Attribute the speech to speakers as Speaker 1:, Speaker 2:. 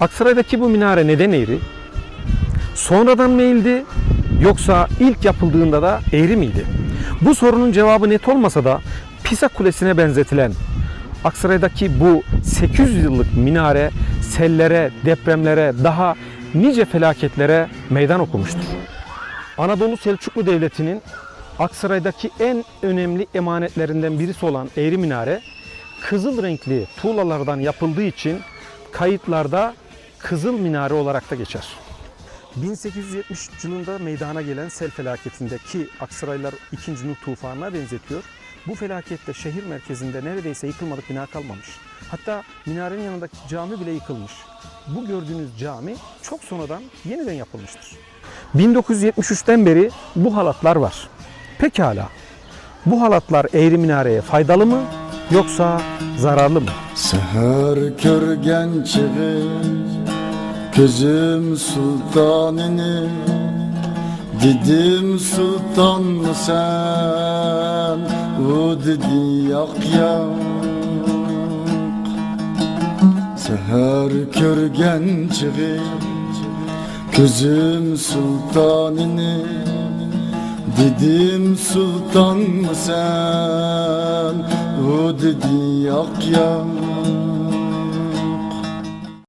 Speaker 1: Aksaray'daki bu minare neden eğri? Sonradan mı eğildi yoksa ilk yapıldığında da eğri miydi? Bu sorunun cevabı net olmasa da Pisa Kulesi'ne benzetilen Aksaray'daki bu 800 yıllık minare sellere, depremlere, daha nice felaketlere meydan okumuştur. Anadolu Selçuklu Devleti'nin Aksaray'daki en önemli emanetlerinden birisi olan Eğri Minare, kızıl renkli tuğlalardan yapıldığı için kayıtlarda Kızıl Minare olarak da geçer. 1873 yılında meydana gelen sel felaketindeki Aksaraylar 2. Nuh tufanına benzetiyor. Bu felakette şehir merkezinde neredeyse yıkılmadık bina kalmamış. Hatta minarenin yanındaki cami bile yıkılmış. Bu gördüğünüz cami çok sonradan yeniden yapılmıştır. 1973'ten beri bu halatlar var. Pekala. Bu halatlar eğri minareye faydalı mı yoksa zararlı mı?
Speaker 2: Seher körgen çıkır Gözüm sultanını Dedim sultan mı sen? O dedi yak yak Seher körgen çıkır Gözüm sultanını Dedim sultan mı sen? O dedi yak yak